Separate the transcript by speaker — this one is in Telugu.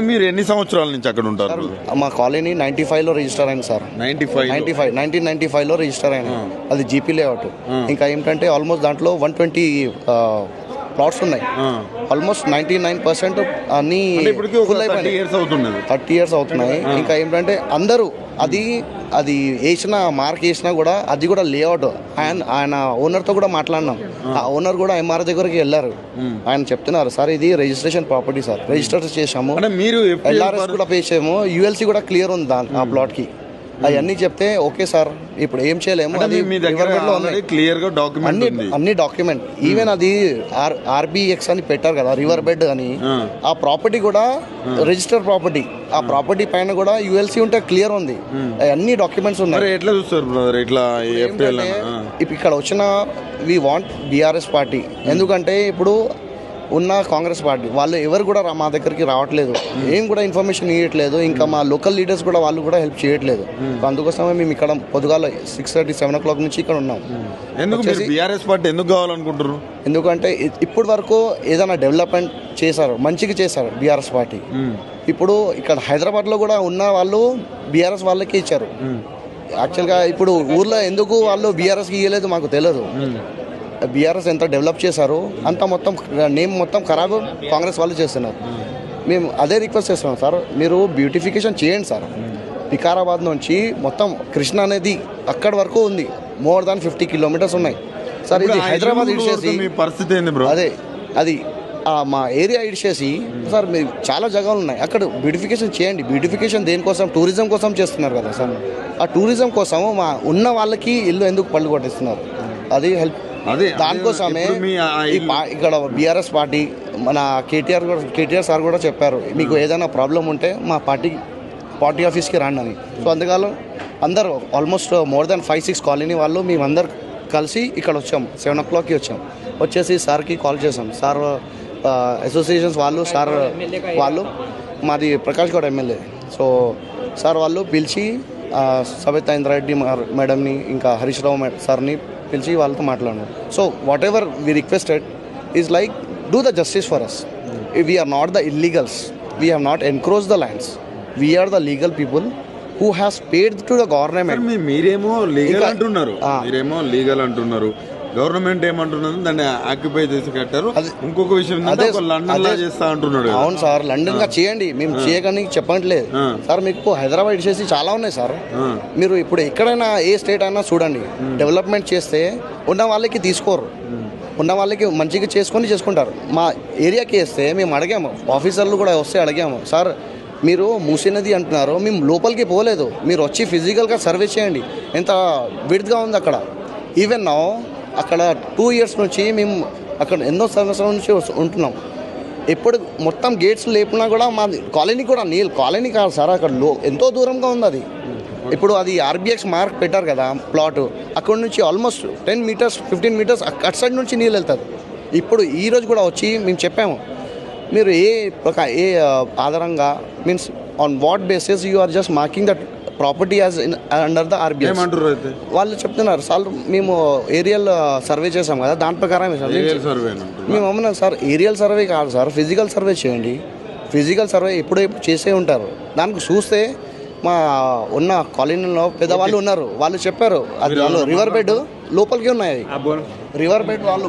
Speaker 1: మీరు ఎన్ని సంవత్సరాల నుంచి అక్కడ ఉంటారు?
Speaker 2: మా కాలనీ నైన్టీ ఫైవ్లో రిజిస్టర్ అయింది sir.
Speaker 1: Ninety five
Speaker 2: ninety five nineteen ninety ఫైవ్లో రిజిస్టర్ అయింది అది జీపీ లేఅవుట్ ఇంకా ఏంటంటే ఆల్మోస్ట్ దాంట్లో వన్ ట్వంటీ ప్లాట్స్ ఉన్నాయి. ఆల్మోస్ట్ నైన్టీ నైన్ పర్సెంట్ అన్ని
Speaker 1: థర్టీ
Speaker 2: అయిపోయినాయి. థర్టీ ఇయర్స్ అవుతున్నాయి. ఇంకా ఏంటంటే అందరూ అది అది వేసిన మార్క్ వేసినా కూడా అది కూడా లేఅవుట్ ఆయన ఆయన ఓనర్తో కూడా మాట్లాడినాం. ఆ. ఓనర్ కూడా ఎంఆర్ దగ్గరికి వెళ్ళారు. ఆయన చెప్తున్నారు సార్ ఇది రిజిస్ట్రేషన్ ప్రాపర్టీ సార్. రిజిస్టర్ చేసాము.
Speaker 1: మీరు
Speaker 2: ఎల్ఆర్ఎస్ కూడా పే చేయము యుఎల్సి కూడా క్లియర్ ఉంది దాని ఆ ప్లాట్కి. అవన్నీ చెప్తే ఓకే సార్ ఇప్పుడు ఏం చేయలేము అది
Speaker 1: మీ- దగ్గర. క్లియర్గా డాక్యుమెంట్
Speaker 2: అన్ని డాక్యుమెంట్ ఈవెన్ అది ఆర్ ఆర్బిఎక్స్ అని పెట్టారు కదా రివర్ బెడ్ అని.
Speaker 1: ఆ.
Speaker 2: ప్రాపర్టీ కూడా రిజిస్టర్ ప్రాపర్టీ ఆ ప్రాపర్టీ పైన కూడా యుఎల్సి ఉంటే క్లియర్ ఉంది. అన్ని డాక్యుమెంట్స్ ఉన్నాయి.
Speaker 1: ఎట్లా చూస్తారు బ్రదర్ ఇట్లా
Speaker 2: ఇక్కడ వచ్చిన వి వాంట్ బీఆర్ఎస్ పార్టీ ఎందుకంటే ఇప్పుడు ఉన్న కాంగ్రెస్ పార్టీ. వాళ్ళు ఎవరు కూడా మా దగ్గరికి రావట్లేదు. ఏం కూడా ఇన్ఫర్మేషన్ ఇవ్వట్లేదు ఇంకా మా లోకల్ లీడర్స్ కూడా వాళ్ళు కూడా హెల్ప్ చేయట్లేదు. సో అందుకోసమే మేము ఇక్కడ పొద్దుగాల six thirty seven o'clock నుంచి ఇక్కడ ఉన్నాం.
Speaker 1: ఎందుకు మీరు బీఆర్ఎస్ పార్టీ ఎందుకు కావాలనుకుంటారు
Speaker 2: ఎందుకంటే ఇప్పటి వరకు ఏదైనా డెవలప్మెంట్ చేశారు. మంచిగా చేశారు బీఆర్ఎస్ పార్టీ. ఇప్పుడు ఇక్కడ హైదరాబాద్లో కూడా ఉన్న వాళ్ళు బీఆర్ఎస్ వాళ్ళకి ఇచ్చారు. యాక్చువల్గా ఇప్పుడు ఊర్లో ఎందుకు వాళ్ళు బీఆర్ఎస్కి ఇవ్వలేదు మాకు తెలియదు బీఆర్ఎస్ ఎంత డెవలప్ చేశారు అంత మొత్తం నేమ్ మొత్తం ఖరాబ్ కాంగ్రెస్ వాళ్ళు చేస్తున్నారు. మేము అదే రిక్వెస్ట్ చేస్తున్నాం సార్. మీరు బ్యూటిఫికేషన్ చేయండి సార్. వికారాబాద్ నుంచి మొత్తం కృష్ణ అనేది అక్కడి వరకు ఉంది. మోర్ దాన్ ఫిఫ్టీ కిలోమీటర్స్ ఉన్నాయి. సార్ ఇది హైదరాబాద్ ఇడిచేసి
Speaker 1: పరిస్థితి ఏంది బ్రో?
Speaker 2: అదే అది మా ఏరియా ఇడిచేసి సార్ మీరు చాలా జగాలు ఉన్నాయి. అక్కడ బ్యూటిఫికేషన్ చేయండి. బ్యూటిఫికేషన్ దేనికోసం? టూరిజం కోసం చేస్తున్నారు కదా సార్. ఆ టూరిజం కోసం మా ఉన్న వాళ్ళకి ఇల్లు ఎందుకు పళ్ళు కొట్టిస్తున్నారు? అది హెల్ప్
Speaker 1: అదే
Speaker 2: దానికోసమే ఇక్కడ బీఆర్ఎస్ పార్టీ మన కేటీఆర్ కూడా కేటీఆర్ సార్ కూడా చెప్పారు మీకు ఏదైనా ప్రాబ్లం ఉంటే మా పార్టీ పార్టీ ఆఫీస్కి రండి అని. సో అందుకని అందరూ almost more than five six colony వాళ్ళు మేమందరు కలిసి ఇక్కడ వచ్చాం సెవెన్ ఓ క్లాక్కి వచ్చాం. వచ్చేసి సార్కి కాల్ చేసాం సార్ అసోసియేషన్స్ వాళ్ళు సార్ వాళ్ళు మాది Prakash Goud MLA. So sir వాళ్ళు పిలిచి సబితా ఇంద్రారెడ్డి మేడంని ఇంకా హరీష్ రావు సార్ని పిలిచి వాళ్ళతో మాట్లాడినారు. So whatever we requested is like do the justice for us we are not the illegals we have not encroach the lands we are the legal people who has paid to the government
Speaker 1: మీరేమో లీగల్ అంటున్నారు.
Speaker 2: ఆ.
Speaker 1: మీరేమో లీగల్ అంటున్నారు. గవర్నమెంట్ ఏమంటున్నారు దాన్ని ఆక్యుపై చేసి కట్టారు. ఇంకొక విషయం లండన్ లా చేస్తా అంటున్నాడు.
Speaker 2: అవును సార్ లండన్గా చేయండి. మేము చేయకని చెప్పట్లేదు. సార్ మీకు హైదరాబాద్ చేసి చాలా ఉన్నాయి సార్. మీరు ఇప్పుడు ఎక్కడైనా ఏ స్టేట్ అయినా చూడండి. డెవలప్మెంట్ చేస్తే ఉన్న వాళ్ళకి తీసుకోరు. ఉన్న వాళ్ళకి మంచిగా చేసుకొని చేసుకుంటారు. మా ఏరియాకి వేస్తే మేము అడిగాము. ఆఫీసర్లు కూడా వస్తే అడిగాము. సార్ మీరు మూసినది అంటున్నారు. మేము లోపలికి పోలేదు. మీరు వచ్చి ఫిజికల్గా సర్వే చేయండి. ఎంత విడ్గా ఉంది అక్కడ? ఈవెన్ నా అక్కడ టూ ఇయర్స్ నుంచి మేము అక్కడ ఎన్నో సంవత్సరాల నుంచి ఉంటున్నాం. ఎప్పుడు మొత్తం గేట్స్ లేపినా కూడా మా కాలనీ కూడా నీళ్ళు కాలనీ కాదు సార్ అక్కడ లో ఎంతో దూరంగా ఉంది అది. ఇప్పుడు అది ఆర్బిఎక్స్ మార్క్ పెట్టారు కదా ప్లాట్ అక్కడ నుంచి almost ten metres fifteen metres అటు సైడ్ నుంచి నీళ్ళు వెళ్తుంది ఇప్పుడు ఈ రోజు కూడా వచ్చి మేము చెప్పాము. మీరు ఏ ఒక ఏ ఆధారంగా means on what basis you are just marking that property as under the
Speaker 1: ఏమంటారు అయితే?
Speaker 2: వాళ్ళు చెప్తున్నారు సార్ మేము ఏరియల్ సర్వే చేసాం కదా దాని ప్రకారం
Speaker 1: సర్వే.
Speaker 2: మేము అమ్మినాం సార్ ఏరియల్ సర్వే కాదు సార్ ఫిజికల్ సర్వే చేయండి. ఫిజికల్ సర్వే ఎప్పుడో ఎప్పుడు చేసే ఉంటారు. దానికి చూస్తే మా ఉన్న కాలనీలో పెద్దవాళ్ళు ఉన్నారు. వాళ్ళు చెప్పారు అది వాళ్ళు రివర్ బెడ్ లోపలికి ఉన్నాయి. రివర్ బెడ్ వాళ్ళు